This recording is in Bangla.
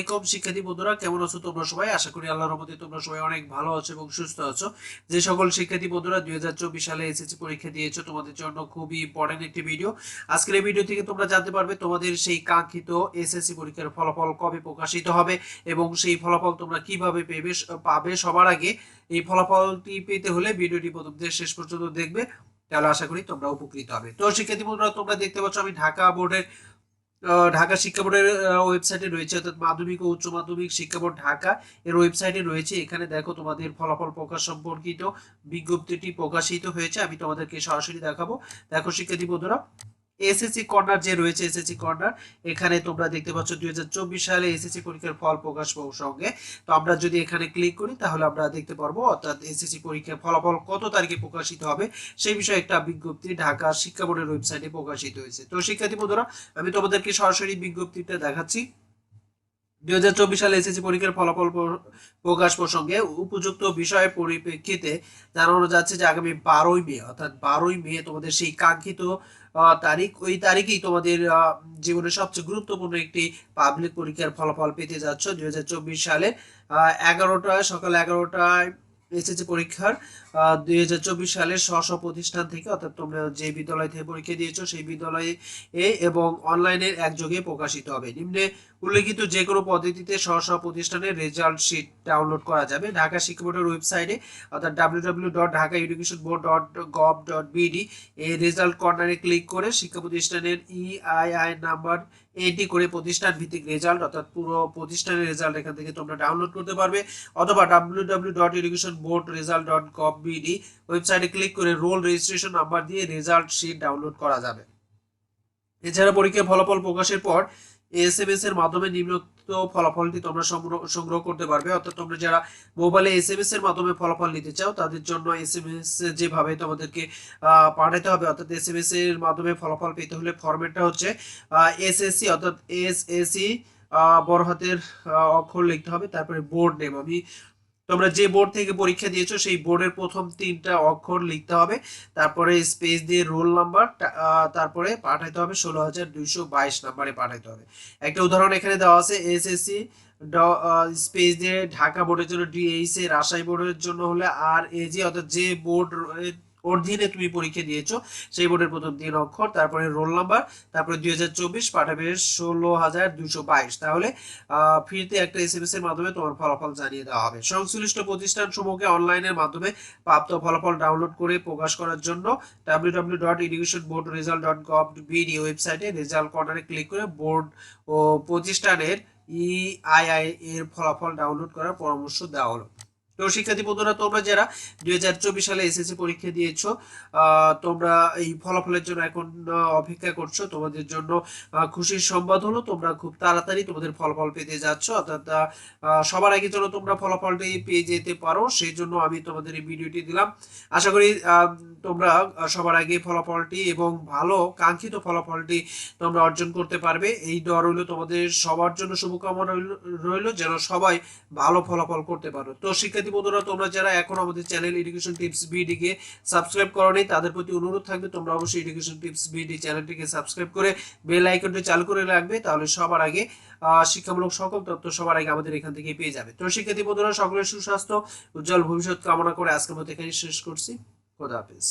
আসসালামাইকুম শিক্ষার্থী বন্ধুরা, কেমন আছো তোমরা সবাই? আশা করি আল্লাহর তোমরা সবাই অনেক ভালো আছো এবং সুস্থ আছো। যে সকল শিক্ষার্থী বন্ধুরা, দুই সালে এসএসসি পরীক্ষা দিয়েছ, তোমাদের জন্য খুবই ইম্পর্টেন্ট একটি ভিডিও আজকের এই ভিডিও থেকে তোমরা জানতে পারবে তোমাদের সেই কাঙ্ক্ষিত এসএসসি পরীক্ষার ফলাফল কবে প্রকাশিত হবে এবং সেই ফলাফল তোমরা কীভাবে পেবে পাবে সবার আগে। এই ফলাফলটি পেতে হলে ভিডিওটি প্রথম থেকে শেষ পর্যন্ত দেখবে, তাহলে আশা করি তোমরা উপকৃত হবে। তো শিক্ষার্থী বন্ধুরা, তোমরা দেখতে পাচ্ছ আমি ঢাকা বোর্ডের ঢাকা শিক্ষা বোর্ডের ওয়েবসাইটে রয়েছে, অর্থাৎ মাধ্যমিক ও উচ্চ মাধ্যমিক শিক্ষা বোর্ড ঢাকা। এর ওয়েবসাইটে রয়েছে, এখানে দেখো তোমাদের ফলাফল প্রকাশ সম্পর্কিত বিজ্ঞপ্তিটি প্রকাশিত হয়েছে, আমি তোমাদেরকে সরাসরি দেখাবো। দেখো শিক্ষার্থী বন্ধুরা এসএসসি কর্নার যে রয়েছে এসএসসি কর্নার এখানে তোমরা দেখতে পাচ্ছ দুই হাজার চব্বিশ সালে এসএসসি পরীক্ষার ফল প্রকাশ সঙ্গে। তো আমরা যদি এখানে ক্লিক করি, তাহলে আমরা দেখতে পারব, অর্থাৎ এসএসসি পরীক্ষার ফলাফল কত তারিখে প্রকাশিত হবে, সেই বিষয়ে একটা বিজ্ঞপ্তি ঢাকা শিক্ষা বোর্ডের ওয়েবসাইটে প্রকাশিত হয়েছে। তো শিক্ষার্থী বন্ধুরা, আমি তোমাদেরকে সরাসরি বিজ্ঞপ্তিটা দেখাচ্ছি। চব্বিশ সালে এসএসসি পরীক্ষার ফলাফল প্রকাশ প্রসঙ্গে উপযুক্ত বিষয়ের পরিপ্রেক্ষিতে জানানো যাচ্ছে যে আগামী বারোই মে, অর্থাৎ বারোই মে তোমাদের সেই কাঙ্ক্ষিত তারিখ, ওই তারিখেই তোমাদের জীবনের সবচেয়ে গুরুত্বপূর্ণ একটি পাবলিক পরীক্ষার ফলাফল পেতে যাচ্ছ দুই হাজার চব্বিশ সালে। এগারোটায়, সকাল এগারোটায় এসএসসি পরীক্ষার দুই হাজার চব্বিশ সালের স্ব প্রতিষ্ঠান থেকে, অর্থাৎ তোমরা যে বিদ্যালয় থেকে পরীক্ষা দিয়েছ, সেই বিদ্যালয়ে এবং অনলাইনের একযোগে প্রকাশিত হবে। নিম্নে উল্লেখিত যে কোনো পদ্ধতিতে স্ব স্ব প্রতিষ্ঠানের রেজাল্ট শিট ডাউনলোড করা যাবে। ঢাকা শিক্ষা বোর্ডের ওয়েবসাইটে, অর্থাৎ W W dot Dhaka education board dot gov dot BD এই রেজাল্ট কর্নারে ক্লিক করে শিক্ষা প্রতিষ্ঠানের E ইআইআই নাম্বার এটি করে প্রতিষ্ঠান ভিত্তিক রেজাল্ট, অর্থাৎ পুরো প্রতিষ্ঠানের রেজাল্ট এখান থেকে তোমরা ডাউনলোড করতে পারবে, অথবা W W dot education board result dot BD ওয়েবসাইটে ক্লিক করে রোল রেজিস্ট্রেশন নাম্বার দিয়ে রেজাল্ট শিট ডাউনলোড করা যাবে। এছাড়া পরীক্ষার ফলাফল প্রকাশের পর এসএমএস এর মাধ্যমে নিম্নোক্ত ফলাফলটি তোমরা সংগ্রহ- করতে পারবে। অর্থাৎ তোমরা যারা মোবাইলে এসএমএস এর মাধ্যমে ফলাফল নিতে চাও, তাদের জন্য এসএমএস যেভাবে তোমাদেরকে পাঠাতে হবে, অর্থাৎ এসএমএস এর মাধ্যমে ফলাফল পেতে হলে ফরম্যাটটা হচ্ছে এসএসসি অর্থাৎ এসএসসি বড় হাতের অক্ষর লিখতে হবে, তারপরে বোর্ড নেম আমি তোমরা যে বোর্ড থেকে পরীক্ষা দিয়েছ, সেই বোর্ডের প্রথম তিনটা অক্ষর লিখতে হবে। তারপরে স্পেস দিয়ে রোল নাম্বার তারপরে পাঠাইতে হবে, ষোলো হাজার দুইশো বাইশ নাম্বারে পাঠাইতে হবে। একটা উদাহরণ এখানে দেওয়া আছে এসএসসি স্পেস দিয়ে ঢাকা বোর্ডের জন্য ডিএইচ এ রাজশাহী বোর্ডের জন্য হলে আর এজি অর্থাৎ যে বোর্ড অধীনে তুমি পরীক্ষা দিয়েছ, সেই বোর্ডের প্রথম তিন অক্ষর, তারপরে রোল নাম্বার তারপরে দুই হাজার চব্বিশ পাঠাবে ষোলো হাজার দুশো বাইশ। তাহলে ফ্রিতে একটা এসএমএস এর মাধ্যমে তোমার ফলাফল জানিয়ে দেওয়া হবে। সংশ্লিষ্ট প্রতিষ্ঠান সমূহকে অনলাইনের মাধ্যমে প্রাপ্ত ফলাফল ডাউনলোড করে প্রকাশ করার জন্য W dot education board result dot gov BD ওয়েবসাইটে রেজাল্ট কর্নারে ক্লিক করে বোর্ড ও প্রতিষ্ঠানের ইআইআই এর ফলাফল ডাউনলোড করার পরামর্শ দেওয়া হলো। তো শিক্ষার্থী বন্ধুরা, তোমরা যারা দুই সালে এসএসসি পরীক্ষা দিয়েছ তোমরা এই ফলাফলের জন্য এখন অপেক্ষা করছ। তোমাদের জন্য খুশির সংবাদ হলো, তোমরা খুব তাড়াতাড়ি তোমাদের ফলাফল পেতে যাচ্ছ। অর্থাৎ সবার আগে যেন তোমরা ফলাফলটি পেয়ে যেতে পারো, সেই জন্য আমি তোমাদের এই ভিডিওটি দিলাম। আশা করি তোমরা সবার আগে ফলাফলটি এবং ভালো, কাঙ্ক্ষিত ফলাফলটি তোমরা অর্জন করতে পারবে। এই দর রইল তোমাদের সবার জন্য শুভকামনা রইল, যেন সবাই ভালো ফলাফল করতে পারো। তো শিক্ষার্থী বন্ধুরা, তোমরা যারা এখন আমাদের চ্যানেল এডুকেশন টিপস বিডি কে সাবস্ক্রাইব করোনি, তাদের প্রতি অনুরোধ থাকবে তোমরা অবশ্যই এডুকেশন টিপস বিডি চ্যানেলটিকে সাবস্ক্রাইব করে বেল আইকনটি চালু করে রাখবে, তাহলে সবার আগে শিক্ষামূলক সকল তথ্য সবার আগে আমাদের এখান থেকে পেয়ে যাবে। তো শিক্ষার্থী বন্ধুরা, সকলের সুস্বাস্থ্য, উজ্জ্বল ভবিষ্যৎ কামনা করে আজকের মতো এখানে শেষ করছি। খোদা হাফেজ।